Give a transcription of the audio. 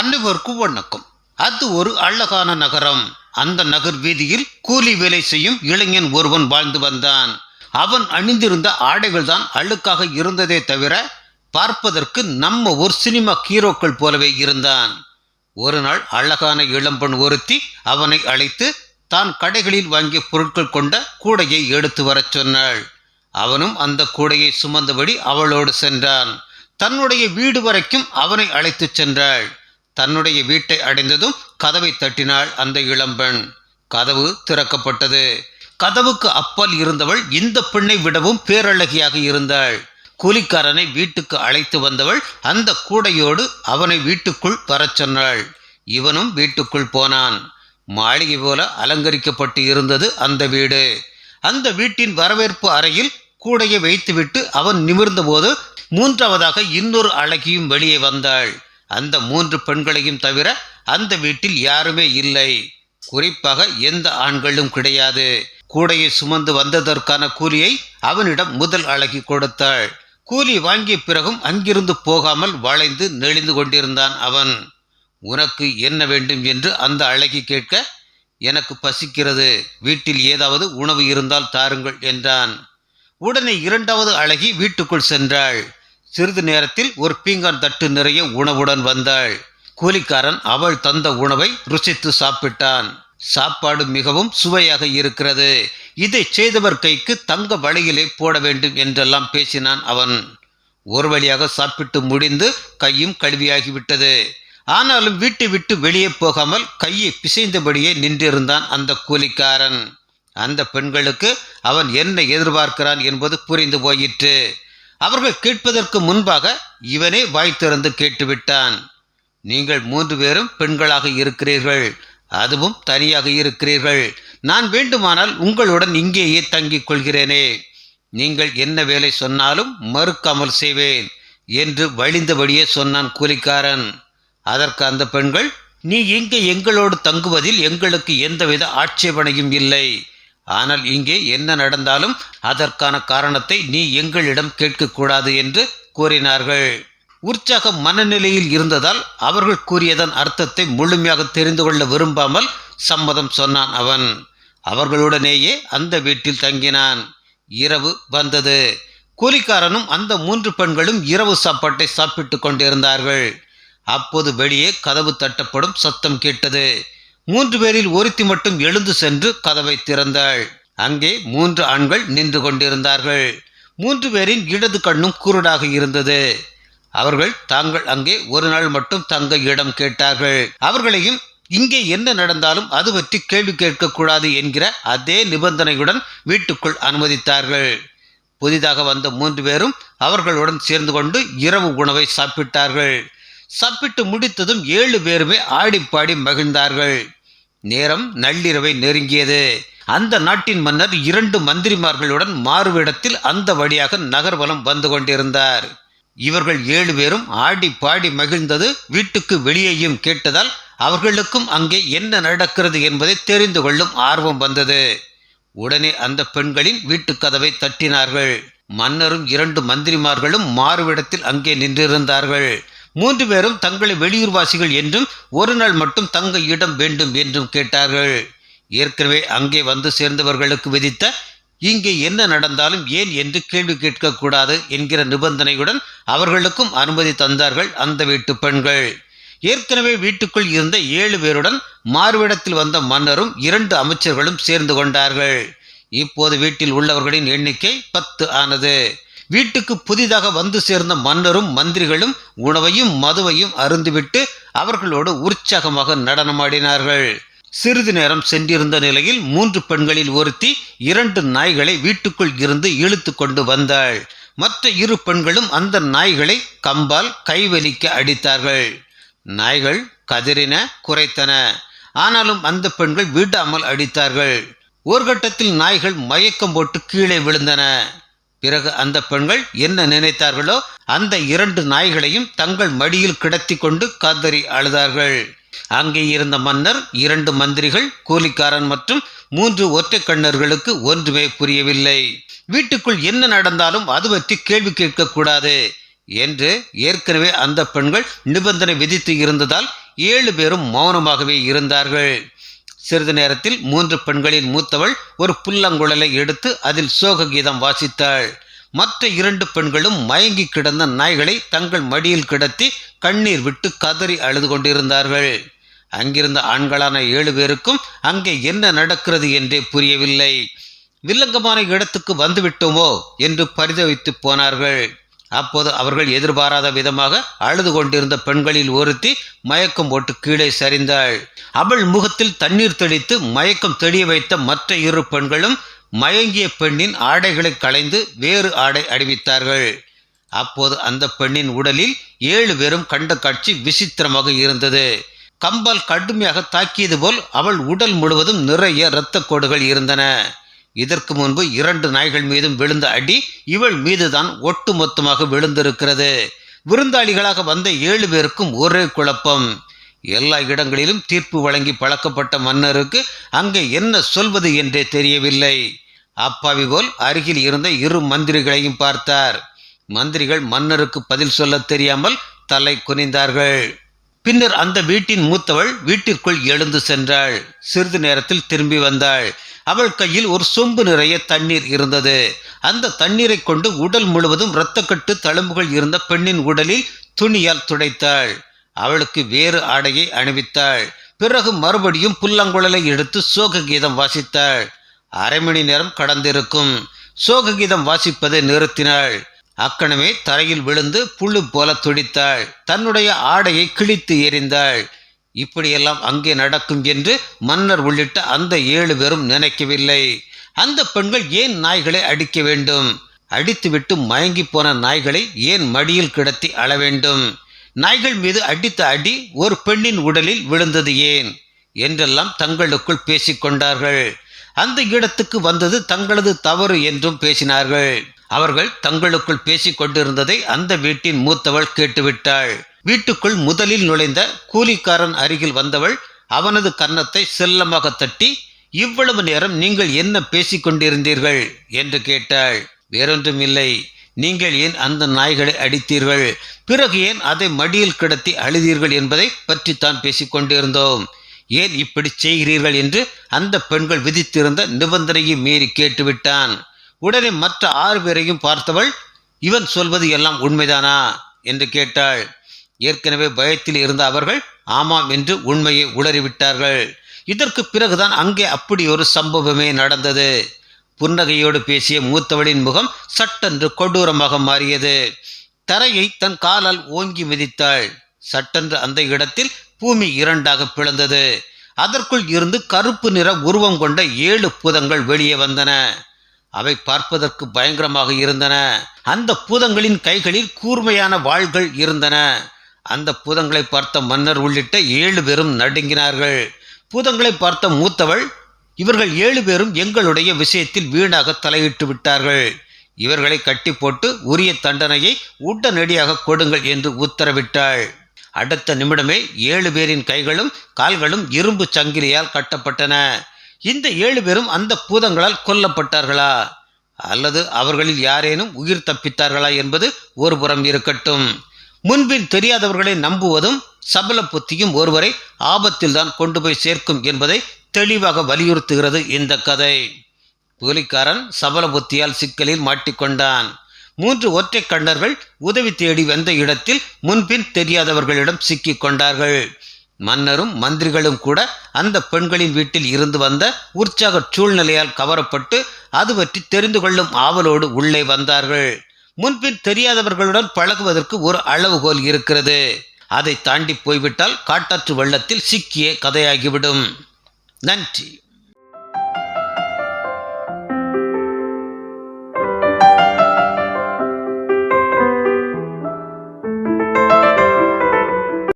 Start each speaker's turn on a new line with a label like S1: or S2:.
S1: அன்னவர்க்கு வணக்கம் அது ஒரு அழகான நகரம். அந்த நகர் வீதியில் கூலி வேலை செய்யும் இளைஞன் ஒருவன் வாழ்ந்து வந்தான். அவன் அணிந்திருந்த ஆடைகள் தான் அழுக்காக இருந்ததே தவிர பார்ப்பதற்கு நம்ம ஒரு சினிமா ஹீரோக்கள் போலவே இருந்தான். ஒரு நாள் அழகான இளம்பெண் ஒருத்தி அவனை அழைத்து தான் கடைகளில் வாங்கிய பொருட்கள் கொண்ட கூடையை எடுத்து வரச் சொன்னாள். அவனும் அந்த கூடையை சுமந்தபடி அவளோடு சென்றான். தன்னுடைய வீடு வரைக்கும் அவனை அழைத்துச் சென்றாள். தன்னுடைய வீட்டை அடைந்ததும் கதவை தட்டினாள் அந்த இளம்பெண் கதவு திறக்கப்பட்டது. கதவுக்கு அப்பால் இருந்தவள் இந்த பெண்ணை விடவும் பேரழகியாக இருந்தாள். கூலிக்காரனை வீட்டுக்கு அழைத்து வந்தவள் அந்த கூடையோடு அவனை வீட்டுக்குள் வரச் சொன்னாள். இவனும் வீட்டுக்குள் போனான். மாளிகை போல அலங்கரிக்கப்பட்டு இருந்தது அந்த வீடு. அந்த வீட்டின் வரவேற்பு அறையில் கூடையை வைத்துவிட்டு அவன் நிமிர்ந்தபோது மூன்றாவதாக இன்னொரு அழகியும் வெளியே வந்தாள். அந்த மூன்று பெண்களையும் தவிர அந்த வீட்டில் யாருமே இல்லை. குறிப்பாக எந்த ஆண்களும் கிடையாது. கூடையை சுமந்து வந்ததற்கான கூலியை அவனிடம் முதல் அழகி கொடுத்தாள். கூலி வாங்கிய பிறகும் அங்கிருந்து போகாமல் வளைந்து நெளிந்து கொண்டிருந்தான் அவன். உனக்கு என்ன வேண்டும் என்று அந்த அழகி கேட்க எனக்கு பசிக்கிறது. வீட்டில் ஏதாவது உணவு இருந்தால் தாருங்கள் என்றான். உடனே இரண்டாவது அழகி வீட்டுக்குள் சென்றாள். சிறிது நேரத்தில் ஒரு பீங்கான் தட்டு நிறைய உணவுடன் வந்தாள். கூலிக்காரன் அவள் தந்த உணவை ருசித்து சாப்பிட்டான். சாப்பாடு மிகவும் சுவையாக இருக்கிறது. இதை செய்தவர் கைக்கு தங்க வழியிலே போட வேண்டும் என்றெல்லாம் பேசினான் அவன். ஒரு வழியாக சாப்பிட்டு முடிந்து கையும் கழுவியாகிவிட்டது. ஆனாலும் வீட்டை விட்டு வெளியே போகாமல் கையை பிசைந்தபடியே நின்றிருந்தான் அந்த கூலிக்காரன். அந்த பெண்களுக்கு அவன் என்ன எதிர்பார்க்கிறான் என்பது புரிந்து போயிற்று. அவர்கள் கேட்பதற்கு முன்பாக இவனே வாய் திறந்து கேட்டுவிட்டான். நீங்கள் மூன்று பேரும் பெண்களாக இருக்கிறீர்கள். அதுவும் தனியாக இருக்கிறீர்கள். நான் வேண்டுமானால் உங்களுடன் இங்கேயே தங்கிக் கொள்கிறேனே. நீங்கள் என்ன வேலை சொன்னாலும் மறுக்காமல் செய்வேன் என்று வழிந்தபடியே சொன்னான் கூலிக்காரன். அதற்கு அந்த பெண்கள் நீ இங்கு எங்களோடு தங்குவதில் எங்களுக்கு எந்தவித ஆட்சேபனையும் இல்லை. ஆனால் இங்கே என்ன நடந்தாலும் அதற்கான காரணத்தை நீ எங்களிடம் கேட்கக்கூடாது என்று கூறினார்கள். உற்சாக மனநிலையில் இருந்ததால் அவர்கள் கூறியதன் அர்த்தத்தை முழுமையாக தெரிந்து கொள்ள விரும்பாமல் சம்மதம் சொன்னான் அவன். அவர்களுடனேயே அந்த வீட்டில் தங்கினான். இரவு வந்தது. கூலிக்காரனும் அந்த மூன்று பெண்களும் இரவு சாப்பாட்டை சாப்பிட்டு கொண்டிருந்தார்கள். அப்போது வெளியே கதவு தட்டப்படும் சத்தம் கேட்டது. மூன்று பேரில் ஒருத்தி மட்டும் எழுந்து சென்று கதவை திறந்தாள். அங்கே மூன்று ஆண்கள் நின்று கொண்டிருந்தார்கள். மூன்று பேரின் இடது கண்ணும் குருடாக இருந்தது. அவர்கள் தாங்கள் அங்கே ஒரு நாள் மட்டும் தங்க இடம் கேட்டார்கள். அவர்களையும் இங்கே என்ன நடந்தாலும் அது பற்றி கேள்வி கேட்கக்கூடாது என்கிற அதே நிபந்தனையுடன் வீட்டுக்குள் அனுமதித்தார்கள். புதிதாக வந்த மூன்று பேரும் அவர்களுடன் சேர்ந்து கொண்டு இரவு உணவை சாப்பிட்டார்கள். சாப்பிட்டு முடித்ததும் ஏழு பேருமே ஆடிப்பாடி மகிழ்ந்தார்கள். நேரம் நள்ளிரவை நெருங்கியது. அந்த நாட்டின் மன்னர் இரண்டு மந்திரிமார்களுடன் மாறுவிடத்தில் அந்த வழியாக நகர்வலம் வந்து கொண்டிருந்தார். இவர்கள் ஏழு பேரும் ஆடி பாடி மகிழ்ந்தது வீட்டுக்கு வெளியேயும் கேட்டதால் அவர்களுக்கும் அங்கே என்ன நடக்கிறது என்பதை தெரிந்து கொள்ளும் ஆர்வம் வந்தது. உடனே அந்த பெண்களின் வீட்டுக் கதவை தட்டினார்கள். மன்னரும் இரண்டு மந்திரிமார்களும் மாறுவிடத்தில் அங்கே நின்றிருந்தார்கள். மூன்று பேரும் தங்களை வெளியூர்வாசிகள் என்றும் ஒரு நாள் மட்டும் தங்க இடம் வேண்டும் என்றும் கேட்டார்கள். ஏற்கனவே அங்கே வந்து சேர்ந்தவர்களுக்கு விதித்த இங்கே என்ன நடந்தாலும் ஏன் என்று கேள்வி கேட்கக்கூடாது என்கிற நிபந்தனையுடன் அவர்களுக்கும் அனுமதி தந்தார்கள் அந்த வீட்டு பெண்கள். ஏற்கனவே வீட்டுக்குள் இருந்த ஏழு பேருடன் மாறுவிடத்தில் வந்த மன்னரும் இரண்டு அமைச்சர்களும் சேர்ந்து கொண்டார்கள். இப்போது வீட்டில் உள்ளவர்களின் எண்ணிக்கை பத்து ஆனது. வீட்டுக்கு புதிதாக வந்து சேர்ந்த மன்னரும் மந்திரிகளும் உணவையும் மதுவையும் அருந்துவிட்டு அவர்களோடு உற்சாகமாக நடனமாடினார்கள். சிறிது நேரம் சென்றிருந்த நிலையில் மூன்று பெண்களில் ஒருத்தி இரண்டு நாய்களை வீட்டுக்குள் இருந்து இழுத்து கொண்டு வந்தாள். மற்ற இரு பெண்களும் அந்த நாய்களை கம்பால் கைவலிக்க அடித்தார்கள். நாய்கள் கதறின குறைத்தன ஆனாலும் அந்த பெண்கள் விடாமல் அடித்தார்கள். ஒரு கட்டத்தில் நாய்கள் மயக்கம் போட்டு கீழே விழுந்தன. பிறகு அந்த பெண்கள் என்ன நினைத்தார்களோ அந்த இரண்டு நாய்களையும் தங்கள் மடியில் கிடத்தி கொண்டு காதறி அழுதார்கள். அங்கே இருந்த மன்னர் இரண்டு மந்திரிகள் கூலிக்காரன் மற்றும் மூன்று ஒற்றை கண்ணர்களுக்கு ஒன்றுமே புரியவில்லை. வீட்டுக்குள் என்ன நடந்தாலும் அது பற்றி கேள்வி கேட்கக்கூடாது என்று ஏற்கனவே அந்த பெண்கள் நிபந்தனை விதித்து இருந்ததால் ஏழு பேரும் மௌனமாகவே இருந்தார்கள். சிறிது நேரத்தில் மூன்று பெண்களில் மூத்தவள் ஒரு புல்லங்குழலை எடுத்து அதில் சோக கீதம் வாசித்தாள். மற்ற இரண்டு பெண்களும் மயங்கி கிடந்த நாய்களை தங்கள் மடியில் கிடத்தி கண்ணீர் விட்டு கதறி அழுது கொண்டிருந்தார்கள். அங்கிருந்த ஆண்களான ஏழு பேருக்கும் அங்கே என்ன நடக்கிறது என்றே புரியவில்லை. வில்லங்கமான இடத்துக்கு வந்துவிட்டோமோ என்று பரிதவித்து போனார்கள். அப்போது அவர்கள் எதிர்பாராத விதமாக அழுது கொண்டிருந்த பெண்களில் ஒருத்தி மயக்கம் போட்டு கீழே சரிந்தாள். அவள் முகத்தில் தண்ணீர் தெளித்து மயக்கம் தெளிய வைத்த மற்ற இரு பெண்களும் மயங்கிய பெண்ணின் ஆடைகளை களைந்து வேறு ஆடை அணிவித்தார்கள். அப்போது அந்த பெண்ணின் உடலில் ஏழு பேரும் கண்ட காட்சி விசித்திரமாக இருந்தது. கம்பால் கடுமையாக தாக்கியது போல் அவள் உடல் முழுவதும் நிறைய இரத்த கோடுகள் இருந்தன. இதற்கு முன்பு இரண்டு நாய்கள் மீதும் விழுந்த அடி இவள் மீதுதான் ஒட்டுமொத்தமாக விழுந்திருக்கிறது. விருந்தாளிகளாக வந்த ஏழு பேருக்கும் ஒரே குழப்பம். எல்லா இடங்களிலும் தீர்ப்பு வழங்கி பழக்கப்பட்ட மன்னருக்கு அங்கே என்ன சொல்வது என்றே தெரியவில்லை. அப்பாவி போல் அருகில் இருந்த இரு மந்திரிகளையும் பார்த்தார். மந்திரிகள் மன்னருக்கு பதில் சொல்ல தெரியாமல் தலை குனிந்தார்கள். பின்னர் அந்த வீட்டின் மூத்தவள் வீட்டிற்குள் எழுந்து சென்றாள். சிறிது நேரத்தில் திரும்பி வந்தாள். அவள் கையில் ஒரு சொம்பு நிறைய தண்ணீர் இருந்தது. அந்த தண்ணீரை கொண்டு உடல் முழுவதும் இரத்தக்கட்டு தழும்புகள் இருந்த பெண்ணின் உடலில் துணியால் துடைத்தாள். அவளுக்கு வேறு ஆடையை அணிவித்தாள். பிறகு மறுபடியும் புல்லங்குழலை எடுத்து சோக கீதம் வாசித்தாள். அரை மணி நேரம் கடந்திருக்கும். சோக கீதம் வாசிப்பதை நிறுத்தினாள். அக்கணமே தரையில் விழுந்து புல்லு போல துடித்தாள். தன்னுடைய ஆடையை கிழித்து எறிந்தாள். இப்படியெல்லாம் அங்கே நடக்கும் என்று மன்னர் உள்ளிட்ட அந்த ஏழு பேரும் நினைக்கவில்லை. அந்த பெண்கள் ஏன் நாய்களை அடிக்க வேண்டும்? அடித்துவிட்டு மயங்கி போன நாய்களை ஏன் மடியில் கிடத்தி அள வேண்டும்? நாய்கள் மீது அடித்த அடி ஒரு பெண்ணின் உடலில் விழுந்தது ஏன்? என்றெல்லாம் தங்களுக்குள் பேசிக்கொண்டார்கள். அந்த இடத்துக்கு வந்தது தங்களது தவறு என்றும் பேசினார்கள். அவர்கள் தங்களுக்குள் பேசிக் கொண்டிருந்ததை அந்த வீட்டின் மூத்தவள் கேட்டுவிட்டாள். வீட்டுக்குள் முதலில் நுழைந்த கூலிக்காரன் அருகில் வந்தவள் அவனது கன்னத்தை செல்லமாக தட்டி இவ்வளவு நேரம் நீங்கள் என்ன பேசிக் கொண்டிருந்தீர்கள் என்று கேட்டாள். வேறொன்றும் இல்லை நீங்கள் ஏன் அந்த நாய்களை அடித்தீர்கள்? பிறகு ஏன் அதை மடியில் கிடத்தி அழுதீர்கள் என்பதை பற்றி பேசிக் கொண்டிருந்தோம் ஏன் இப்படி செய்கிறீர்கள்? என்று அந்த பெண்கள் விதித்திருந்த நிபந்தனையை மீறி கேட்டுவிட்டான். உடனே மற்ற ஆறு பேரையும் பார்த்தவள் இவன் சொல்வது எல்லாம் உண்மைதானா? என்று கேட்டாள். ஏற்கனவே பயத்தில் இருந்த அவர்கள் ஆமாம் என்று உண்மையை உளறிவிட்டார்கள். இதற்கு பிறகுதான் அங்கே அப்படி ஒரு சம்பவமே நடந்தது. புன்னகையோடு பேசிய மூத்தவளின் முகம் சட்டென்று கொடூரமாக மாறியது. தரையை தன் காலால் ஓங்கி மிதித்தாள். சட்டென்று அந்த இடத்தில் பூமி இரண்டாக பிளந்தது. அதற்குள் இருந்து கருப்பு நிற உருவம் கொண்ட ஏழு பூதங்கள் வெளியே வந்தன. அவை பார்ப்பதற்கு பயங்கரமாக இருந்தன. அந்த பூதங்களின் கைகளில் கூர்மையான வாள்கள் இருந்தன. அந்த பூதங்களை பார்த்த மன்னர் உள்ளிட்ட ஏழு பேரும் நடுங்கினார்கள். பூதங்களை பார்த்த மூத்தவள் இவர்கள் ஏழு பேரும் எங்களுடைய விஷயத்தில் வீணாக தலையிட்டு விட்டார்கள். இவர்களை கட்டி போட்டு உரிய தண்டனையை உடனடியாக கொடுங்கள் என்று உத்தரவிட்டாள். அடுத்த நிமிடமே ஏழு பேரின் கைகளும் கால்களும் இரும்பு சங்கிலியால் கட்டப்பட்டன. இந்த ஏழு பேரும் அந்த பூதங்களால் கொல்லப்பட்டார்களா? அல்லது அவர்களில் யாரேனும் உயிர் தப்பித்தார்களா என்பது ஒரு புறம் இருக்கட்டும். முன்பின் தெரியாதவர்களை நம்புவதும் சபல புத்தியும் ஒருவரை ஆபத்தில்தான் கொண்டு போய் சேர்க்கும் என்பதை தெளிவாக வலியுறுத்துகிறது இந்த கதை. புலிக்காரன் சபல புத்தியால் சிக்கலில் மாட்டிக்கொண்டான். மூன்று ஒற்றை கண்டர்கள் உதவி தேடி வந்த இடத்தில் முன்பின் தெரியாதவர்களிடம் சிக்கிக் கொண்டார்கள். மன்னரும் மந்திரிகளும் கூட அந்த பெண்களின் வீட்டில் இருந்து வந்த உற்சாக சூழ்நிலையால் கவரப்பட்டு அது பற்றி தெரிந்து கொள்ளும் ஆவலோடு உள்ளே வந்தார்கள். முன்பின் தெரியாதவர்களுடன் பழகுவதற்கு ஒரு அளவுகோல் இருக்கிறது. அதை தாண்டி போய்விட்டால் காட்டாற்று வெள்ளத்தில் சிக்கிய கதையாகிவிடும். நன்றி.